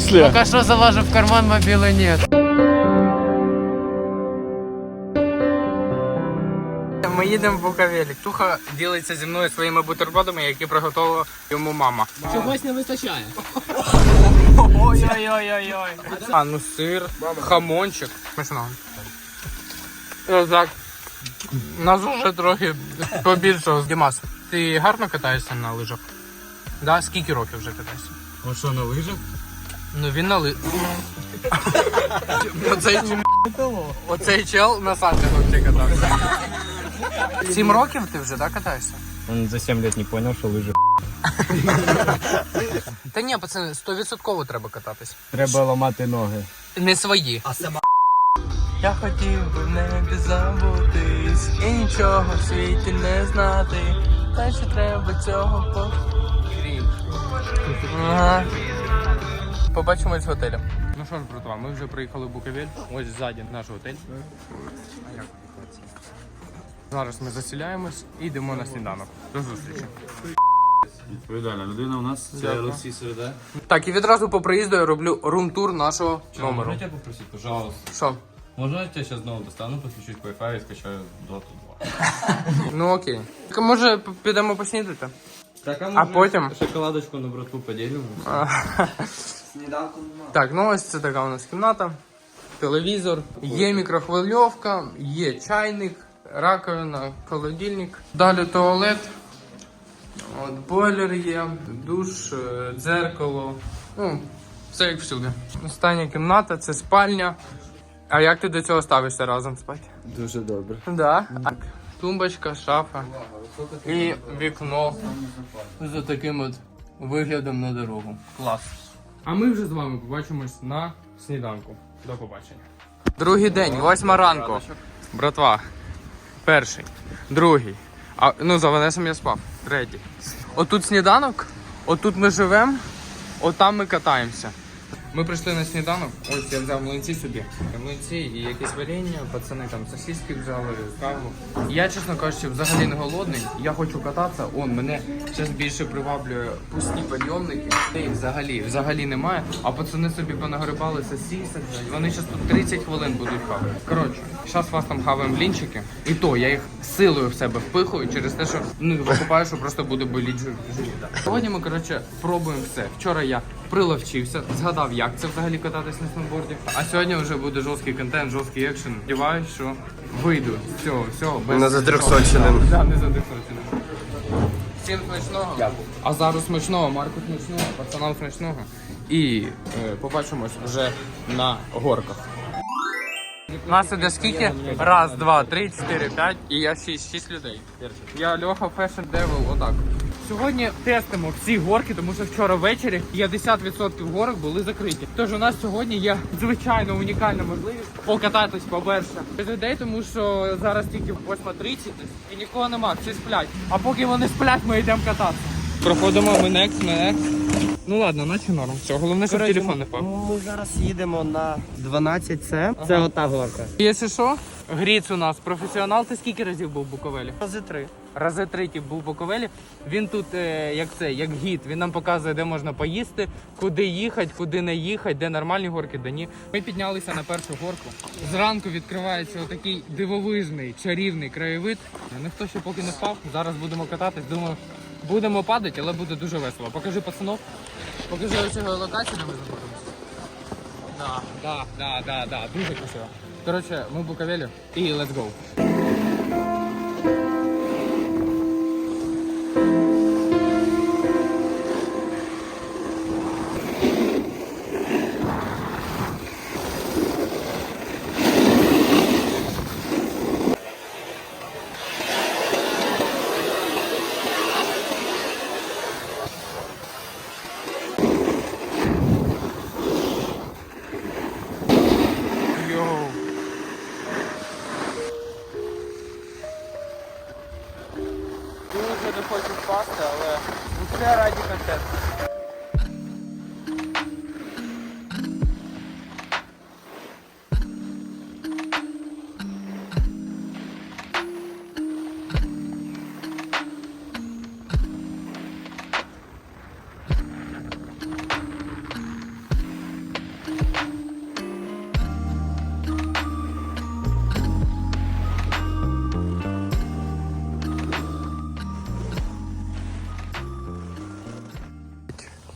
смысле? Пока что залажу в карман, мобила нет. Ми їдемо в Буковелі. Туха ділиться зі мною своїми бутербродами, які приготувала йому мама. Чогось не вистачає. Ой-ой-ой-ой-ой. А, ну сир, хамончик. Смішно. Ось Так. Нас уже трохи побільшало. Дімас, ти гарно катаєшся на лижах? Да? Скільки років вже катаєшся? А що, на лижах? Ну він на ли... Оцей, Оцей чел на санках взагалі катався. Сім років ти вже, так, катаєшся? Он за 7 лет не понял, що лижи. Та ні, пацани, 100% треба кататись. Треба ламати ноги. Не свої. А сама. Я хотів би в небі забутись і нічого в світі не знати. Та ще треба цього по. Ага. Побачимось в готелі. Ну що ж, братва, ми вже приїхали в Буковель. Ось ззаді наш готель. Зараз ми засіляємось і йдемо на сніданок. До зустрічі. Відповідальна людина у нас це Дякую. Олексій Середа. Так, і відразу по приїзду я роблю рум-тур нашого номеру. Можно тебя попросить, пожалуйста? Що? Можно я тебя сейчас снова достану, подключусь к Wi-Fi и скачаю Dota 2? Ну окей. Так, може п- підемо поснідати? Так, А потім? Шоколадочку на братку поделим. Так, ну ось це така у нас кімната. Телевізор, є мікрохвильовка, є чайник, раковина, холодильник. Далі туалет. От, бойлер є, душ, е, дзеркало. Ну, все як всюди. Остання кімната це спальня. А як ти до цього ставишся разом спати? Дуже добре. Да. Так. Тумбочка, шафа і вікно з таким от виглядом на дорогу. Клас. А ми вже з вами побачимось на сніданку. До побачення. Другий день, восьма ранку. Братва. Перший, другий. А, ну, за Ванесом я спав. Третій. Отут сніданок, отут ми живемо, отам ми катаємося. Ми прийшли на сніданок, ось я взяв млинці собі. Млинці і якісь варення, пацани там сосиски взяли, каву. Я, чесно кажучи, взагалі не голодний. Я хочу кататися. Он мене зараз більше приваблює пусті підйомники. Та взагалі, взагалі немає. А пацани собі понагрибали сосисок. Вони зараз тут 30 хвилин будуть хавати. Коротше, зараз вас там хаваємо блінчики. І то я їх силою в себе впихую через те, що ну викупаю, що просто буде боліти жив- Сьогодні ми коротше пробуємо все. Вчора я приловчився, згадав, як це взагалі кататись на сноуборді. А сьогодні вже буде жорсткий контент, жорсткий екшен. Сподіваюсь, що вийду з цього всього без Не задрексоченим. Да, не задрексоченим. Всім смачного. А зараз смачного, Марку смачного, пацанам смачного. І е, побачимось вже на горках. Нас іде скільки? Раз, два, три, чотири, п'ять і я шість, шість людей. Я Льоха Fashion Devil, отак. Сьогодні тестимо всі горки, тому що вчора ввечері 50% горок були закриті. Тож у нас сьогодні є звичайно унікальна можливість покататись по-перше без людей, тому що зараз тільки 8.30 і нікого нема, всі сплять. А поки вони сплять, ми йдемо кататися. Проходимо ми next, ми next. Ну ладно, наче норм. Все, головне, щоб телефон не впав. Ми зараз їдемо на 12С. Це ота горка. Якщо що, Гріц у нас професіонал. Ти скільки разів був в Буковелі? Рази три. Рази третій був в Буковелі. Він тут е, як це, як гід. Він нам показує, де можна поїсти, куди їхати, куди не їхати, де нормальні горки, де ні. Ми піднялися на першу горку. Зранку відкривається отакий дивовижний, чарівний краєвид. Ніхто ще поки не впав. Зараз будемо кататись. Думаю, будемо падати, але буде дуже весело. Покажи пацанов. Покажи оцього локацію, де ми знаходимося. Да, да, да, да, да, дуже красиво. Коротше, ми в Буковелі і let's go.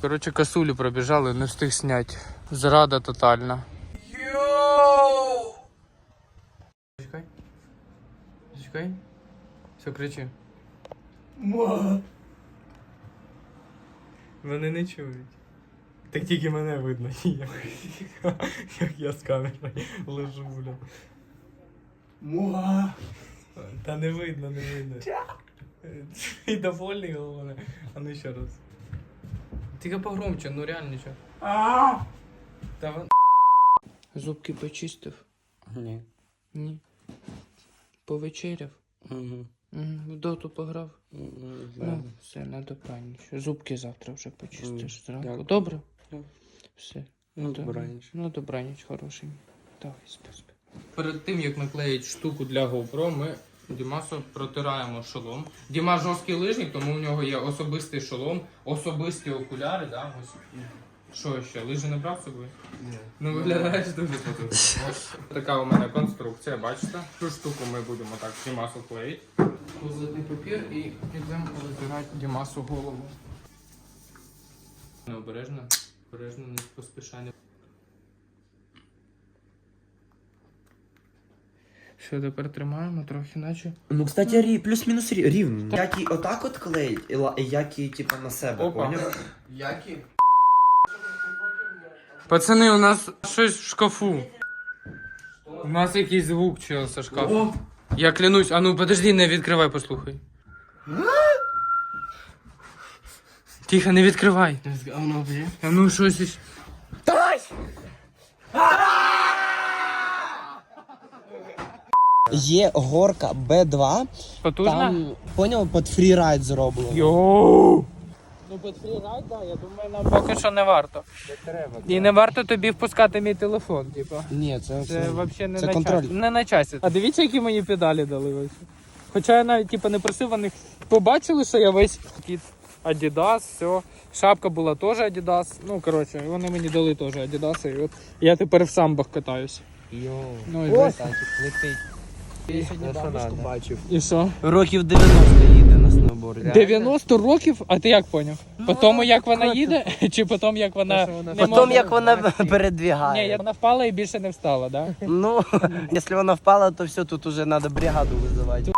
Коротше, косулю пробіжали, не встиг зняти. Зрада тотальна. Чекай. Чекай. Все, кричи. Мене не чують. Так тільки мене видно, як, як я з камерою лежу, бля. Муа. Та не видно, не видно. І довольний головне. А ну ще раз. Тільки погромче, ну реально що. Та вон... Зубки почистив? Ні. Ні. Повечеряв? Угу. Угу. В доту пограв? Ну, все, на добраніч. Зубки завтра вже почистиш зранку. дякую. Добре? Дякую. Все. Ну, добраніч. Ну, добраніч, хороший. Давай, спи, спи. Перед тим, як наклеїть штуку для GoPro, ми Дімасу протираємо шолом. Діма жорсткий лижник, тому у нього є особистий шолом, особисті окуляри, да? Ось. Що ще? Лижі не брав з собою? Ні. Ну виглядаєш дуже потужно. Ось така у мене конструкція, бачите? Цю штуку ми будемо так Дімасу клеїти. Туалетний папір і йдемо витирати Дімасу голову. Необережно, обережно, не поспішай. Що, тепер тримаємо трохи, наче. Ну, кстати, рі, плюс-мінус рі, рівно. Як і отак от клеїть, і ла- і як і типа на себе, Опа. поняв? Які? Пацани, у нас щось в шкафу. У нас якийсь звук чого со шкафу. Я клянусь, а ну подожди, не відкривай, послухай. Тихо, не відкривай. А воно є? А ну щось. із- Є горка Б2, Потужно? там, поняв, під фрірайд зроблено. Йоу! Ну, під фрірайд, да, я думаю, нам поки що не варто. І не варто тобі впускати мій телефон, типа. Ні, це, Це взагалі не Це на контроль. часі. Не на часі. А дивіться, які мені педалі дали ось. Хоча я навіть типу, не просив вони побачили, що я весь кіт Adidas, все. Шапка була теж Adidas. Ну, коротше, вони мені дали теж Adidas. І от я тепер в самбах катаюсь. Йоу. Ну, і Ось десь. так, летить. Я сьогодні бабушку бачив. І що? Років 90 їде на сноуборді. 90 років, а ти як поняв? По тому, як вона їде, чи по тому, як вона. не Потім, може- як вона Ні, передвігає. як вона впала і більше не встала, так? Да? Ну, якщо вона впала, то все, тут уже треба бригаду визивати.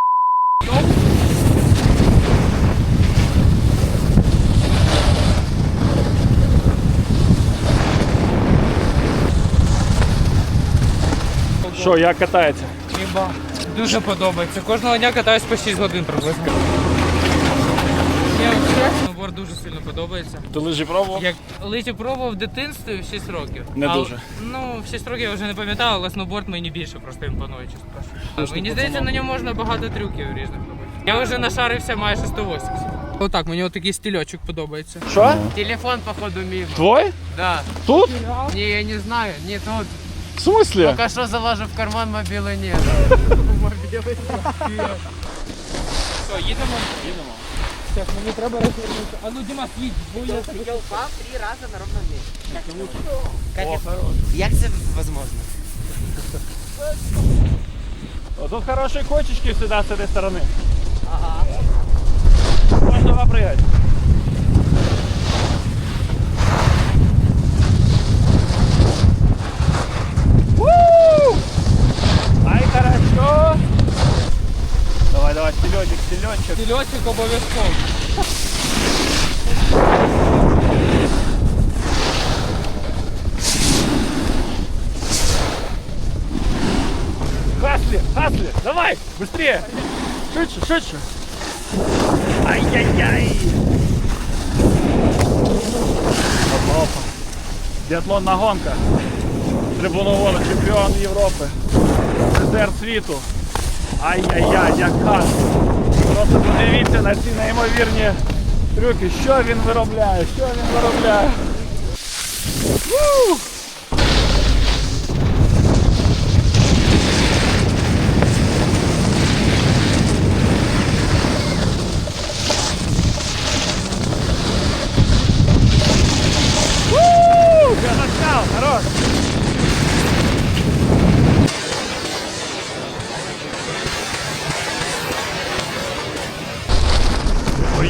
Що, як катається? Хіба. Дуже подобається. Кожного дня катаюсь по 6 годин приблизно. Взагалі сноуборд дуже сильно подобається. Ти лижі пробував? Як лижі пробував в дитинстві в 6 років. Не А- дуже. Ну, в 6 років я вже не пам'ятаю, але сноуборд мені більше просто імпонує, чесно кажучи. Мені здається, на ньому можна багато трюків різних робити. Я вже нашарився майже 180. Отак, мені отакий стільочок подобається. Що? Телефон, походу, мій. Твой? Да. Тут? Ні, я не знаю. Ні, тут. В смысле? Пока що заложив в карман, мобіли ні. Що, їдемо? Їдемо. Так, мені треба розвернутися. А ну, Дімас, їдь, бо я... Я упав три рази на ровному місці. Як це возможно? О, тут хорошие кочечки всегда с этой стороны. Ага. Можно попрыгать. Давай, давай, стелечек, стелечек. Стільочок обов'язково. Хасли, Хасли, давай, быстрее. Швидше, швидше. Ай-яй-яй. Опа, опа. Біатлонна гонка. Трибуновод, чемпіон Європи. Призер світу. Ай-яй-яй, яка! Просто подивіться на ці неймовірні трюки. Що він виробляє? Що він виробляє?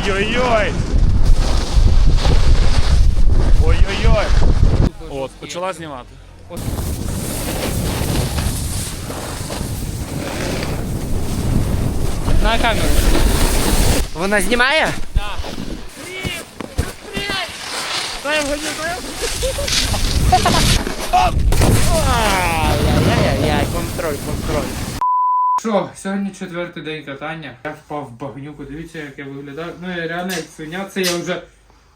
Ой-ой-ой! Ой-ой-ой. От, почала знімати. На камеру. Вона знімає? Ай-яй-яй, контроль, контроль. Що, сьогодні четвертий день катання. Я впав в багнюку. Дивіться, як я виглядаю. Ну я реально як свиня. Це я вже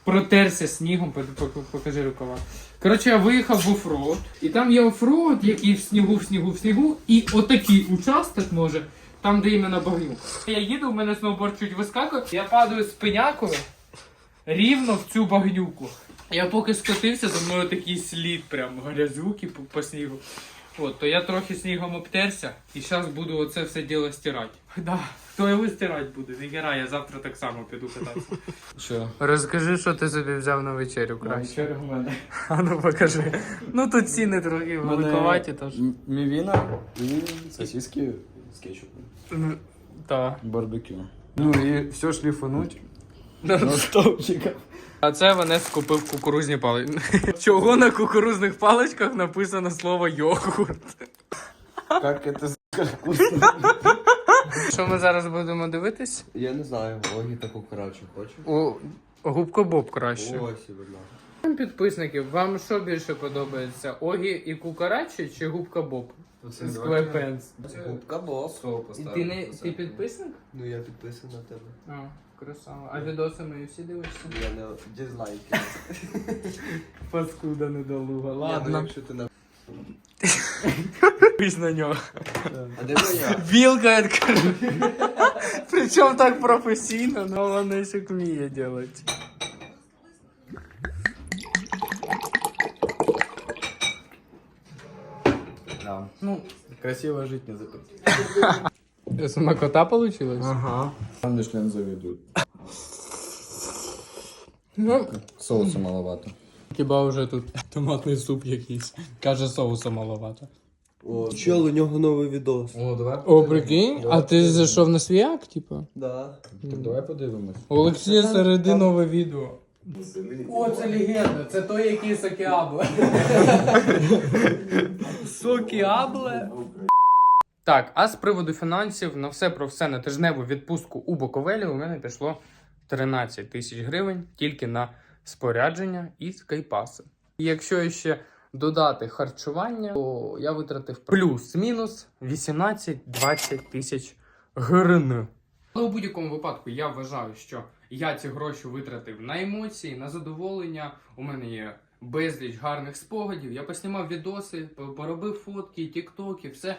протерся снігом, Пок- пок- покажи рукава. Коротше, я виїхав в оффроуд, і там є оффроуд, який в снігу, в снігу, в снігу, і отакий участок може, там, де іменно багнюк. Я їду, у мене сноуборд чуть вискакує, я падаю з пенякою рівно в цю багнюку. Я поки скотився, за мною такий слід, прям грязюки по, по снігу. От, то я трохи снігом обтерся, і зараз буду оце все діло стирати. Да. Хто його стирати буде? Ніхера, я завтра так само піду кататися. Що? Розкажи, що ти собі взяв на вечерю краще. Вечеря в мене. А ну покажи. Ну тут ціни трохи великоваті, тож. Мівіна і сосиски з кетчупом. Так. Барбекю. Ну і все шліфануть. Ну, На стовпчиках. А це Ванес купив кукурузні палички. Чого на кукурузних паличках написано слово йогурт? Как это вкусно. Що ми зараз будемо дивитись? Я не знаю, Огі таку коротше хочу. У губка Боб краще. Ось, будь ласка. Підписників, вам що більше подобається? Огі і Кукарачі чи губка Боб? Сквепенс. Губка бос. І ти не ти підписник? Ну я підписаний на тебе. А, красава. А відоси мої всі дивишся? Я не дизлайки. Паскуда недолуга. Ні, ну, Ладно. якщо ти на... Пись на нього. А де моя? Вілка відкрив. Причому так професійно, но Ванесик вміє робити. Да. Ну, Красиво жить не запретить. смакота получилась? Ага. Не член заведут. Ну, Соуса маловато. хіба вже тут томатний суп якийсь. Каже, соусу маловато. О, чел, у нього новий відос. О, давай О, прикинь, а ти зайшов на свій акт, типу? Да. Так давай подивимось. У Олексія середи нове відео. О, це легенда, це той, який Сокіабле. Сокіабле. Так, а з приводу фінансів на все про все на тижневу відпустку у Буковелі у мене пішло 13 тисяч гривень тільки на спорядження і скайпаси. І якщо ще додати харчування, то я витратив плюс-мінус 18-20 тисяч гривень. Але у будь-якому випадку я вважаю, що я ці гроші витратив на емоції, на задоволення. У мене є безліч гарних спогадів. Я поснімав відоси, поробив фотки, тіктоки, все.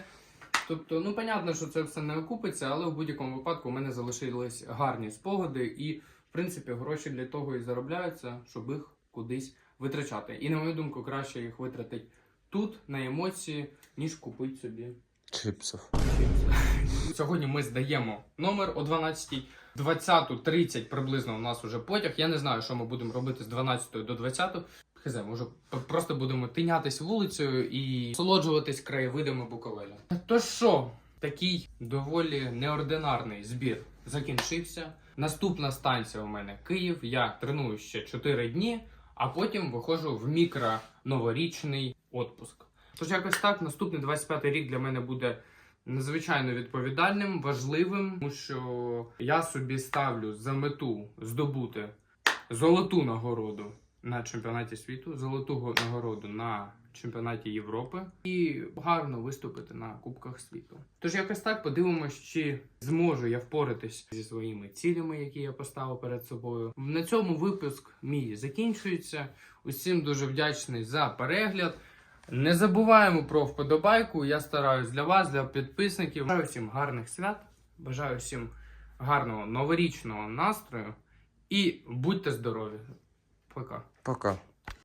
Тобто, ну понятно, що це все не окупиться, але в будь-якому випадку у мене залишились гарні спогади, і в принципі гроші для того і заробляються, щоб їх кудись витрачати. І на мою думку, краще їх витратити тут на емоції, ніж купити собі Чипсов. Сьогодні ми здаємо номер о 12 20.30 приблизно у нас уже потяг. Я не знаю, що ми будемо робити з 12 до 20. Хз, може просто будемо тинятись вулицею і насолоджуватись краєвидами Буковеля. То що, такий доволі неординарний збір закінчився. Наступна станція у мене Київ. Я треную ще 4 дні, а потім виходжу в мікро новорічний отпуск. Тож якось так, наступний 25 рік для мене буде надзвичайно відповідальним, важливим, тому що я собі ставлю за мету здобути золоту нагороду на чемпіонаті світу, золоту нагороду на чемпіонаті Європи і гарно виступити на Кубках світу. Тож якось так подивимось, чи зможу я впоратись зі своїми цілями, які я поставив перед собою. На цьому випуск мій закінчується. Усім дуже вдячний за перегляд. Не забуваємо про вподобайку. Я стараюсь для вас, для підписників. Бажаю всім гарних свят. Бажаю всім гарного новорічного настрою. І будьте здорові. Пока. Пока.